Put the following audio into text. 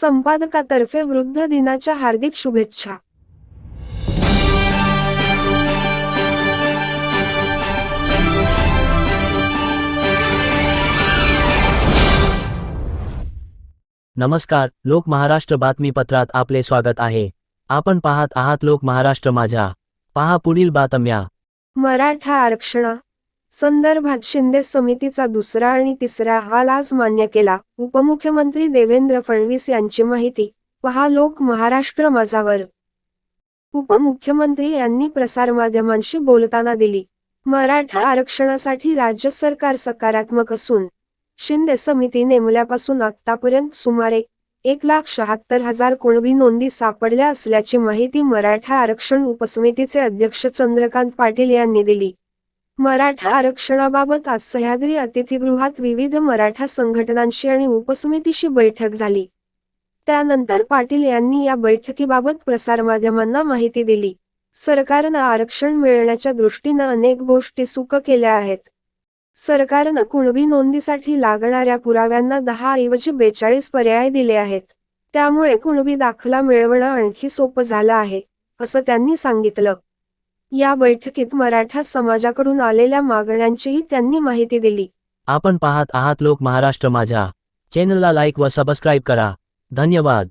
संपादकातर्फे वृद्ध दिनाच्या हार्दिक शुभेच्छा. नमस्कार लोक महाराष्ट्र बातमीपत्रात आपले स्वागत आहे. आपण पाहत आहात लोक महाराष्ट्र माझ्या. पहा पुढील बातम्या. मराठा आरक्षणा संदर्भात शिंदे समितीचा दुसरा आणि तिसरा अहवाल आज मान्य केला. उपमुख्यमंत्री देवेंद्र फडणवीस यांची माहिती पहा लोक महाराष्ट्र माझावर. उपमुख्यमंत्री यांनी प्रसारमाध्यमांशी बोलताना दिली. मराठा आरक्षणासाठी राज्य सरकार सकारात्मक असून शिंदे समिती नेमल्यापासून आतापर्यंत सुमारे एक लाख शहात्तर हजार कुणबी नोंदी सापडल्या असल्याची माहिती मराठा आरक्षण उपसमितीचे अध्यक्ष चंद्रकांत पाटील यांनी दिली. मराठा आरक्षणाबाबत आज सह्याद्री अतिथीगृहात विविध मराठा संघटनांशी आणि उपसमितीशी बैठक झाली. त्यानंतर पाटील यांनी या बैठकीबाबत प्रसारमाध्यमांना माहिती दिली. सरकारनं आरक्षण मिळण्याच्या दृष्टीनं अनेक गोष्टी सुक केल्या आहेत. सरकारनं कुणबी नोंदीसाठी लागणाऱ्या पुराव्यांना दहा ऐवजी बेचाळीस पर्याय दिले आहेत. त्यामुळे कुणबी दाखला मिळवणं आणखी सोपं झालं आहे असं त्यांनी सांगितलं. या बैठकीत मराठा समाजाकडून आलेल्या मागण्यांचीही त्यांनी माहिती दिली. आपण पाहत आहात लोक महाराष्ट्र माझ्या. चॅनलला लाईक व सबस्क्राईब करा. धन्यवाद.